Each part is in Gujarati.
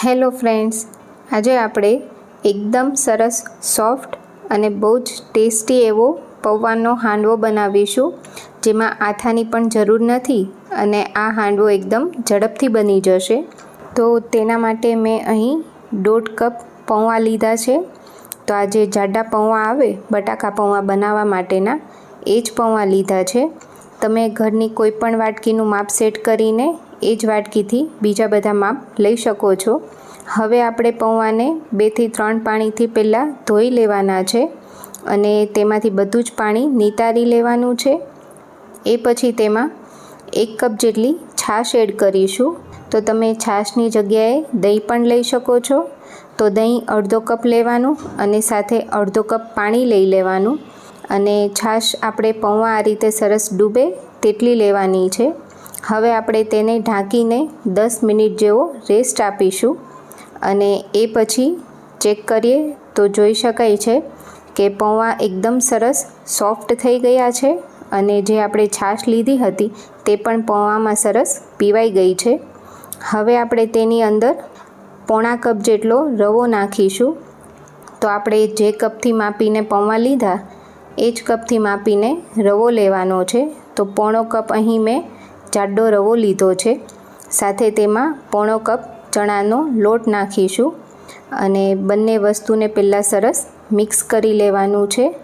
હેલો ફ્રેન્ડ્સ, આજે આપણે એકદમ સરસ, સોફ્ટ અને બહુ જ ટેસ્ટી એવો પૌવાનો હાંડવો બનાવીશું, જેમાં આથાની પણ જરૂર નથી અને આ હાંડવો એકદમ ઝડપથી બની જશે. તો તેના માટે મેં અહીં દોઢ કપ પૌવા લીધા છે. તો આ જે જાડા પૌવા આવે, બટાકા પૌવા બનાવવા માટેના એ જ પૌવા લીધા છે. તમે ઘરની કોઈ પણ વાટકીનું માપ સેટ કરીને એ જ વાટકીથી બીજા બધા માપ લઈ શકો છો. હવે આપણે પૌવાને બેથી ત્રણ પાણીથી પહેલાં ધોઈ લેવાના છે અને તેમાંથી બધું જ પાણી નિતારી લેવાનું છે. એ પછી તેમાં એક કપ જેટલી છાશ એડ કરીશું. તો તમે છાશની જગ્યાએ દહીં પણ લઈ શકો છો. તો દહીં અડધો કપ લેવાનું અને સાથે અડધો કપ પાણી લઈ લેવાનું. અને છાશ આપણે પૌવા આ રીતે સરસ ડૂબે તેટલી લેવાની છે. હવે આપણે તેને ઢાંકીને દસ મિનિટ જેવો રેસ્ટ આપીશું અને એ પછી ચેક કરીએ તો જોઈ શકાય છે કે પૌવા એકદમ સરસ સોફ્ટ થઈ ગયા છે અને જે આપણે છાશ લીધી હતી તે પણ પૌવામાં સરસ પીવાઈ ગઈ છે. હવે આપણે તેની અંદર પોણા કપ જેટલો રવો નાખીશું. તો આપણે જે કપથી માપીને પૌવા લીધા એ જ કપથી માપીને રવો લેવાનો છે. તો પોણો કપ અહીં મેં જાડો રવો લીધો છે. સાથે તેમાં પોણો કપ ચણાનો લોટ નાખીશું અને બંને વસ્તુને પહેલાં સરસ મિક્સ કરી લેવાનું છે.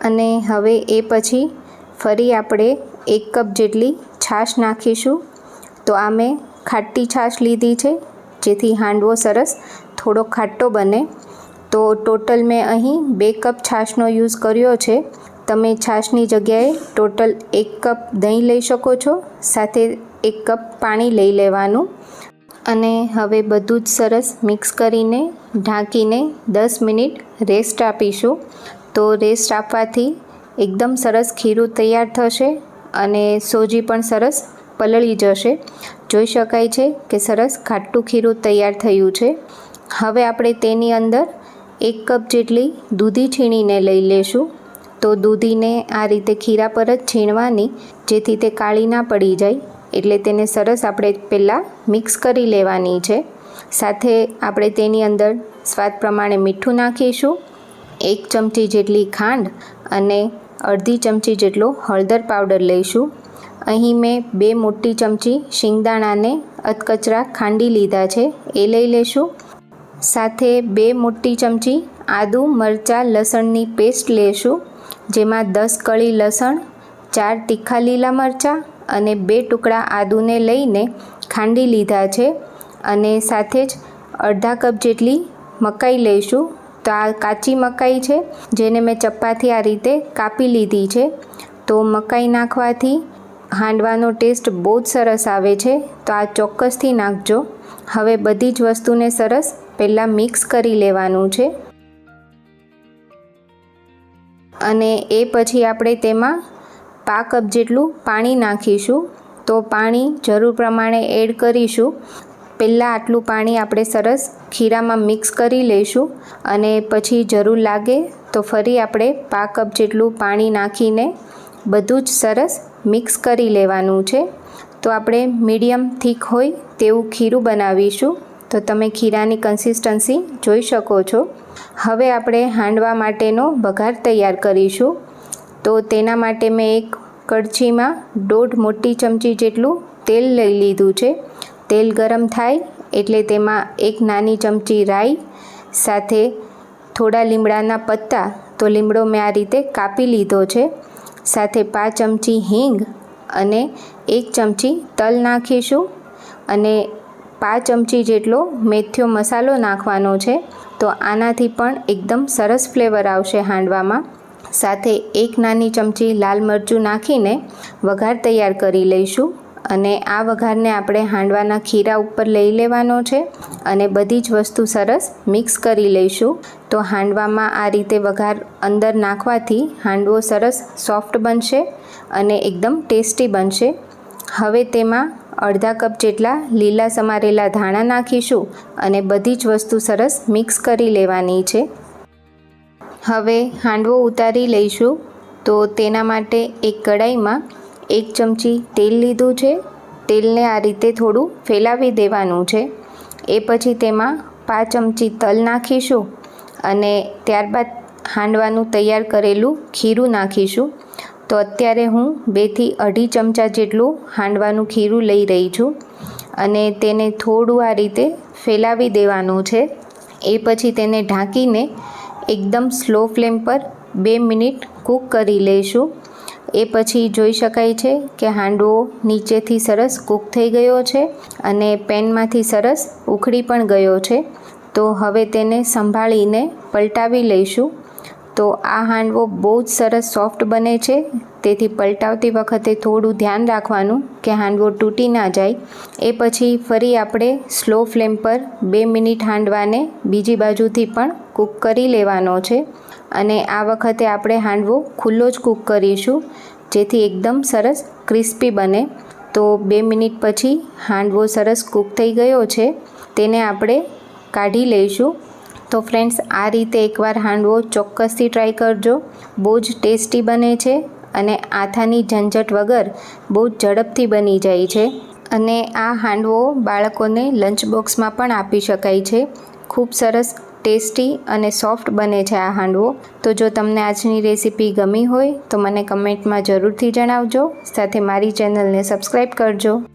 અને હવે એ પછી ફરી આપણે એક કપ જેટલી છાશ નાખીશું. તો આ મેં ખાટી છાશ લીધી છે, જેથી હાંડવો સરસ થોડો ખાટો બને. તો ટોટલ મેં અહીં બે કપ છાશનો યુઝ કર્યો છે. તમે છાશની જગ્યાએ ટોટલ એક કપ દહીં લઈ શકો છો, સાથે એક કપ પાણી લઈ લેવાનું. અને હવે બધું જ સરસ મિક્સ કરીને ઢાંકીને દસ મિનિટ રેસ્ટ આપીશું. તો રેસ્ટ આપવાથી એકદમ સરસ ખીરું તૈયાર થશે અને સોજી પણ સરસ પલળી જશે. જોઈ શકાય છે કે સરસ ખાટું ખીરું તૈયાર થયું છે. હવે આપણે તેની અંદર એક કપ જેટલી દૂધી છીણીને લઈ લેશું. તો દૂધીને આ રીતે ખીરા પર જ છીણવાની, જેથી તે કાળી ના પડી જાય. એટલે તેને સરસ આપણે પહેલાં મિક્સ કરી લેવાની છે. સાથે આપણે તેની અંદર સ્વાદ પ્રમાણે મીઠું નાખીશું. એક ચમચી જેટલી ખાંડ અને અડધી ચમચી જેટલો હળદર પાવડર લઈશું. અહીં મેં બે મોટી ચમચી શિંગદાણાને અધકચરા ખાંડી લીધા છે. એ લઈ લેશું. સાથે બે મોટી ચમચી આદુ, મરચાં, લસણની પેસ્ટ લેશું, જેમાં દસ કળી લસણ, ચાર તીખા લીલા મરચાં અને બે ટુકડા આદુને લઈને ખાંડી લીધા છે અને સાથે જ અડધા કપ જેટલી મકાઈ લઈશું. તો આ કાચી મકાઈ છે, જેને મેં ચપ્પાથી આ રીતે કાપી લીધી છે. તો મકાઈ નાખવાથી હાંડવાનો ટેસ્ટ બહુ જ સરસ આવે છે. તો આ ચોક્કસથી નાખજો. હવે બધી જ વસ્તુને સરસ પહેલાં મિક્સ કરી લેવાનું છે. અને એ પછી આપણે તેમાં પા કપ જેટલું પાણી નાખીશું, તો પાણી જરૂર પ્રમાણે એડ કરીશું. પહેલાં આટલું પાણી આપણે સરસ ખીરામાં મિક્સ કરી લઈશું અને પછી જરૂર લાગે તો ફરી આપણે પા કપ જેટલું પાણી નાખીને બધું જ સરસ મિક્સ કરી લેવાનું છે. તો આપણે મીડિયમ થીક હોય તેવું ખીરું બનાવીશું. તો તમે ખીરાની કન્સિસ્ટન્સી જોઈ શકો છો. હવે આપણે હાંડવા માટેનો વઘાર તૈયાર કરીશું. તો તેના માટે મેં એક કડછીમાં દોઢ મોટી ચમચી જેટલું તેલ લઈ લીધું છે. તેલ ગરમ થાય એટલે તેમાં એક નાની ચમચી રાઈ, સાથે થોડા લીમડાના પત્તા, તો લીમડો મેં આ રીતે કાપી લીધો છે. સાથે પાંચ ચમચી હિંગ અને એક ચમચી તલ નાખીશું. અને પાંચ ચમચી જેટલો મેથ્યો મસાલો નાખવાનો છે, તો આનાથી પણ એકદમ સરસ ફ્લેવર આવશે હાંડવામાં. સાથે એક નાની ચમચી લાલ મરચું નાખીને વઘાર તૈયાર કરી લઈશું. અને આ વઘારને આપણે હાંડવાના ખીરા ઉપર લઈ લેવાનો છે અને બધી જ વસ્તુ સરસ મિક્સ કરી લઈશું. તો હાંડવામાં આ રીતે વઘાર અંદર નાખવાથી હાંડવો સરસ સોફ્ટ બનશે અને એકદમ ટેસ્ટી બનશે. હવે તેમાં અડધા કપ જેટલા લીલા સમારેલા ધાણા નાખીશું અને બધી જ વસ્તુ સરસ મિક્સ કરી લેવાની છે. હવે હાંડવો ઉતારી લઈશું. તો તેના માટે એક કડાઈમાં એક ચમચી તેલ લીધું છે. તેલને આ રીતે થોડું ફેલાવી દેવાનું છે. એ પછી તેમાં પાંચ ચમચી તલ નાખીશું અને ત્યારબાદ હાંડવાનું તૈયાર કરેલું ખીરું નાખીશું. તો અત્યારે હું બેથી અઢી ચમચા જેટલું હાંડવાનું ખીરું લઈ રહી છું અને તેને થોડું આ રીતે ફેલાવી દેવાનું છે. એ પછી તેને ઢાંકીને એકદમ સ્લો ફ્લેમ પર બે મિનિટ કૂક કરી લઈશું. એ પછી જોઈ શકાય છે કે હાંડવો નીચેથી સરસ કૂક થઈ ગયો છે અને પેનમાંથી સરસ ઉખડી પણ ગયો છે. તો હવે તેને સંભાળીને પલટાવી લઈશું. તો આ હાંડવો બહુ જ સરસ સોફ્ટ બને છે. તેથી પલટાવતી વખતે થોડું ધ્યાન રાખવાનું કે હાંડવો તૂટી ના જાય. એ પછી ફરી આપણે સ્લો ફ્લેમ પર બે મિનિટ હાંડવાને બીજી બાજુથી પણ કૂક કરી લેવાનો છે. અને આ વખતે આપણે હાંડવો ખુલ્લો જ કૂક કરીશું, જેથી એકદમ સરસ ક્રિસ્પી બને. તો બે મિનિટ પછી હાંડવો સરસ કૂક થઈ ગયો છે. તેને આપણે કાઢી લઈશું. તો ફ્રેન્ડ્સ, આ રીતે એકવાર હાંડવો ચોક્કસથી ટ્રાય કરજો. બહુ જ ટેસ્ટી બને છે અને આથાની ઝંઝટ વગર બહુ જ ઝડપથી બની જાય છે. અને આ હાંડવો બાળકોને લંચ બોક્સમાં પણ આપી શકાય છે. ખૂબ સરસ, ટેસ્ટી અને સોફ્ટ બને છે આ હાંડવો. તો જો તમને આજની રેસીપી ગમી હોય તો મને કમેન્ટમાં જરૂરથી જણાવજો. સાથે મારી ચેનલને સબસ્ક્રાઈબ કરજો.